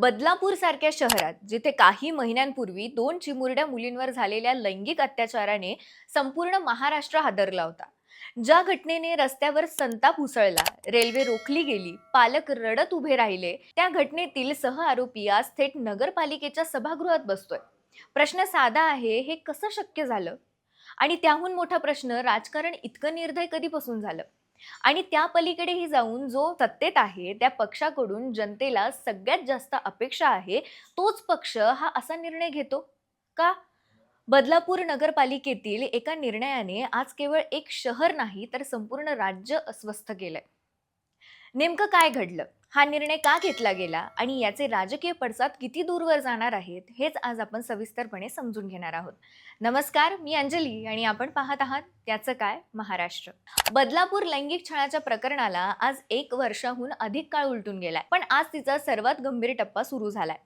बदलापूर सारख्या शहरात जिथे काही महिन्यांपूर्वी दोन चिमुरड्या मुलींवर झालेल्या लैंगिक अत्याचाराने संपूर्ण महाराष्ट्र हादरला होता. ज्या घटनेने रस्त्यावर संताप उसळला रेल्वे रोखली गेली पालक रडत उभे राहिले त्या घटनेतील सह आरोपी आज थेट नगरपालिकेच्या सभागृहात बसतोय. प्रश्न साधा आहे हे कसं शक्य झालं? आणि त्याहून मोठा प्रश्न राजकारण इतकं निर्दय कधीपासून झालं? आणि त्या पलीकडेही जाऊन जो सत्तेत आहे त्या पक्षाकडून जनतेला सगळ्यात जास्त अपेक्षा आहे तोच पक्ष हा असा निर्णय घेतो का? बदलापूर नगरपालिकेतील एका निर्णयाने आज केवळ एक शहर नाही तर संपूर्ण राज्य अस्वस्थ केलंय. नेमकं काय घडलं? हा निर्णय का घेतला गेला? आणि याचे राजकीय पडसाद किती दूरवर जाणार आहेत? हेच आज आपण सविस्तरपणे समजून घेणार आहोत. नमस्कार मी अंजली आणि आपण पाहत आहात त्याचं काय? महाराष्ट्र. बदलापूर लैंगिक छळाच्या प्रकरणाला आज एक वर्षाहून अधिक काळ उलटून गेलाय. पण आज तिचा सर्वात गंभीर टप्पा सुरू झालाय.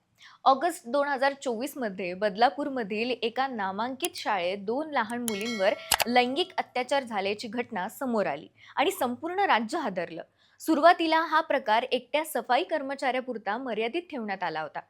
ऑगस्ट दोन हजार चोवीसमध्ये बदलापूरमधील एका नामांकित शाळेत दोन लहान मुलींवर लैंगिक अत्याचार झाल्याची घटना समोर आली आणि संपूर्ण राज्य हादरलं. सुरुवातीला हा प्रकार एकट्या सफाई कर्मचाऱ्यापुरता मर्यादित ठेवण्यात आला होता.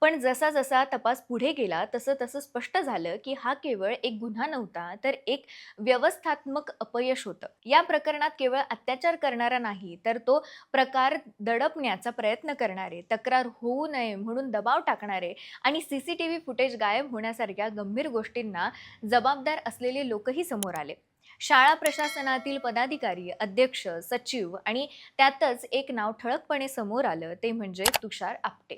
पण जसा जसा तपास पुढे गेला तसं तसं स्पष्ट झालं की हा केवळ एक गुन्हा नव्हता तर एक व्यवस्थात्मक अपयश होतं. या प्रकरणात केवळ अत्याचार करणारा नाही तर तो प्रकार दडपण्याचा प्रयत्न करणारे तक्रार होऊ नये म्हणून दबाव टाकणारे आणि C C T V footage गायब होण्यासारख्या गंभीर गोष्टींना जबाबदार असलेले लोकही समोर आले. शाळा प्रशासनातील पदाधिकारी अध्यक्ष सचिव आणि त्यातच एक नाव ठळकपणे समोर आलं ते म्हणजे तुषार आपटे.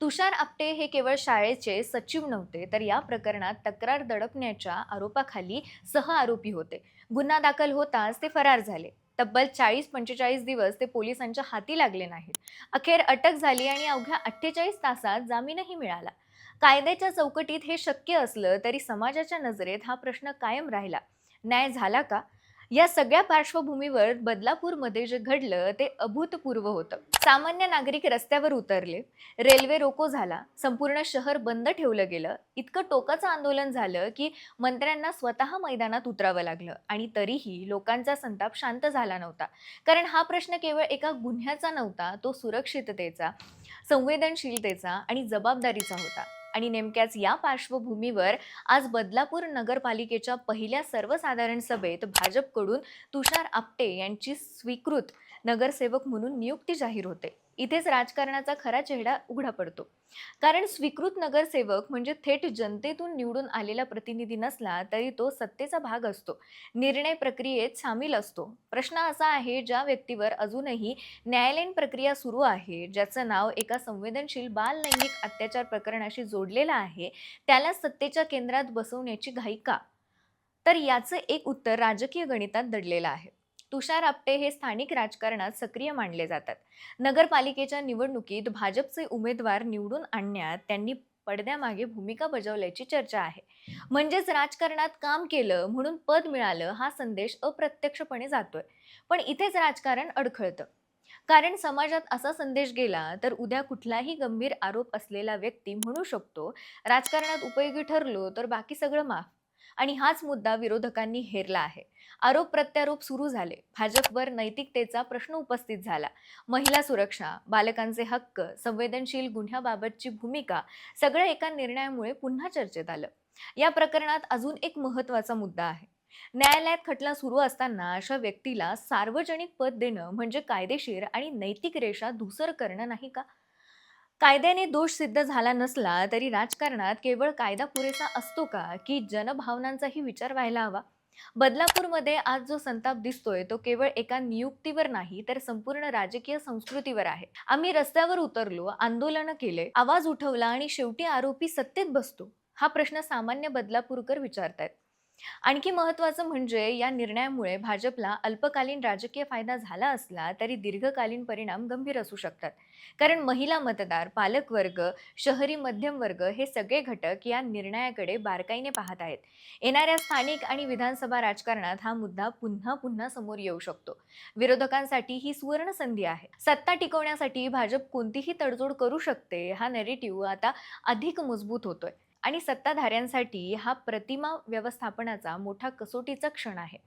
तुषार आपटे हे केवळ शाळेचे सचिव नव्हते तर या प्रकरणात तक्रार दडपण्याच्या आरोपाखाली सह आरोपी होते. गुन्हा दाखल होताच ते फरार झाले. तब्बल चाळीस पंचेचाळीस दिवस ते पोलिसांच्या हाती लागले नाहीत. अखेर अटक झाली आणि अवघ्या अठ्ठेचाळीस तासात जामीनही मिळाला. कायद्याच्या चौकटीत हे शक्य असलं तरी समाजाच्या नजरेत हा प्रश्न कायम राहिला. न्याय झाला का? या सगळ्या पार्श्वभूमीवर बदलापूरमध्ये जे घडलं ते अभूतपूर्व होतं. सामान्य नागरिक रस्त्यावर उतरले रेल्वे रोको झाला संपूर्ण शहर बंद ठेवलं गेलं. इतकं टोकाचं आंदोलन झालं की मंत्र्यांना स्वतः मैदानात उतरावं लागलं आणि तरीही लोकांचा संताप शांत झाला नव्हता. कारण हा प्रश्न केवळ एका गुन्ह्याचा नव्हता तो सुरक्षिततेचा संवेदनशीलतेचा आणि जबाबदारीचा होता. आणि नेमक्याच या पार्श्वभूमीवर आज बदलापूर नगरपालिकेच्या पहिल्या सर्वसाधारण सभेत भाजपकडून तुषार आपटे यांची स्वीकृत नगरसेवक म्हणून नियुक्ती जाहीर होते. इथेच राजकारणाचा खरा चेहरा उघडा पडतो. कारण स्वीकृत नगरसेवक म्हणजे थेट जनतेतून निवडून आलेला प्रतिनिधी नसला तरी तो सत्तेचा भाग असतो. निर्णय प्रक्रियेत सामील असतो. प्रश्न असा आहे ज्या व्यक्तीवर अजूनही न्यायालयीन प्रक्रिया सुरू आहे ज्याचं नाव एका संवेदनशील बाल लैंगिक अत्याचार प्रकरणाशी जोडलेलं आहे त्याला सत्तेच्या केंद्रात बसवण्याची घाई का? तर याचं एक उत्तर राजकीय गणितात दडलेलं आहे. तुषार आपटे हे स्थानिक राजकारणात सक्रिय मानले जातात. नगरपालिकेच्या निवडणुकीत भाजपचे उमेदवार निवडून आणण्यात त्यांनी पडद्यामागे भूमिका बजावल्याची चर्चा आहे. म्हणजेच राजकारणात काम केलं म्हणून पद मिळालं हा संदेश अप्रत्यक्षपणे जातोय. पण इथेच राजकारण अडखळतं. कारण समाजात असा संदेश गेला तर उद्या कुठलाही गंभीर आरोप असलेला व्यक्ती म्हणू शकतो राजकारणात उपयोगी ठरलो तर बाकी सगळं माफ. आणि हाच मुद्दा विरोधकांनी हेरला आहे. आरोप प्रत्यारोप सुरू झाले. भाजपवर नैतिकतेचा प्रश्न उपस्थित झाला. महिला सुरक्षा बालकांचे हक्क संवेदनशील गुन्ह्याबाबतची भूमिका सगळं एका निर्णयामुळे पुन्हा चर्चेत आलं. या प्रकरणात अजून एक महत्त्वाचा मुद्दा आहे. न्यायालयात खटला सुरू असताना अशा व्यक्तीला सार्वजनिक पद देणं म्हणजे कायदेशीर आणि नैतिक रेषा धुसर करणं नाही का? कायद्याने दोष सिद्ध झाला नसला तरी राजकारणात केवळ कायदा पुरेसा असतो का? की जनभावनांचाही विचार व्हायला हवा? बदलापूरमध्ये आज जो संताप दिसतोय तो केवळ एका नियुक्तीवर नाही तर संपूर्ण राजकीय संस्कृतीवर आहे. आम्ही रस्त्यावर उतरलो आंदोलनं केले आवाज उठवला आणि शेवटी आरोपी सत्तेत बसतो हा प्रश्न सामान्य बदलापूरकर विचारतायत. आणखी महत्वाचं म्हणजे या निर्णयामुळे भाजपला अल्पकालीन राजकीय फायदा झाला असला तरी दीर्घकालीन परिणाम गंभीर असू शकतात. कारण महिला मतदार पालकवर्ग शहरी मध्यम वर्ग हे सगळे घटक या निर्णयाकडे बारकाईने पाहत आहेत. येणाऱ्या स्थानिक आणि विधानसभा राजकारणात हा मुद्दा पुन्हा पुन्हा समोर येऊ शकतो. विरोधकांसाठी ही सुवर्ण संधी आहे. सत्ता टिकवण्यासाठी भाजप कोणतीही तडजोड करू शकते हा नेरेटिव्ह आता अधिक मजबूत होतोय. आणि सत्ताधाऱ्यांसाठी हा प्रतिमा व्यवस्थापनाचा मोठा कसोटीचा क्षण आहे.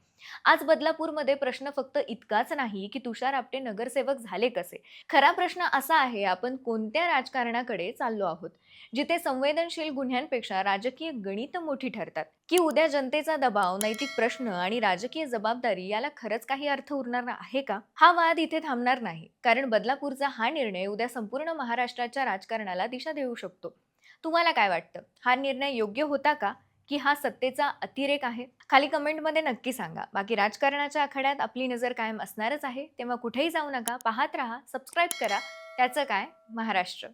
आज बदलापूरमध्ये प्रश्न फक्त इतकाच नाही की तुषार आपटे नगरसेवक झाले कसे? खरा प्रश्न असा आहे आपण कोणत्या राजकारणाकडे चाललो आहोत? जिथे संवेदनशील गुन्ह्यांपेक्षा राजकीय गणित मोठी ठरतात. की उद्या जनतेचा दबाव नैतिक प्रश्न आणि राजकीय जबाबदारी याला खरंच काही अर्थ उरणार आहे का? हा वाद इथे थांबणार नाही. कारण बदलापूरचा हा निर्णय उद्या संपूर्ण महाराष्ट्राच्या राजकारणाला दिशा देऊ शकतो. तुम्हाला काय वाटतं? हा निर्णय योग्य होता का? की हा सत्तेचा अतिरेक आहे? खाली कमेंटमध्ये नक्की सांगा. बाकी राजकारणाच्या आखाड्यात आपली नजर कायम असणारच आहे. तेव्हा कुठेही जाऊ नका. पाहत राहा सबस्क्राईब करा. त्याचं काय? महाराष्ट्र.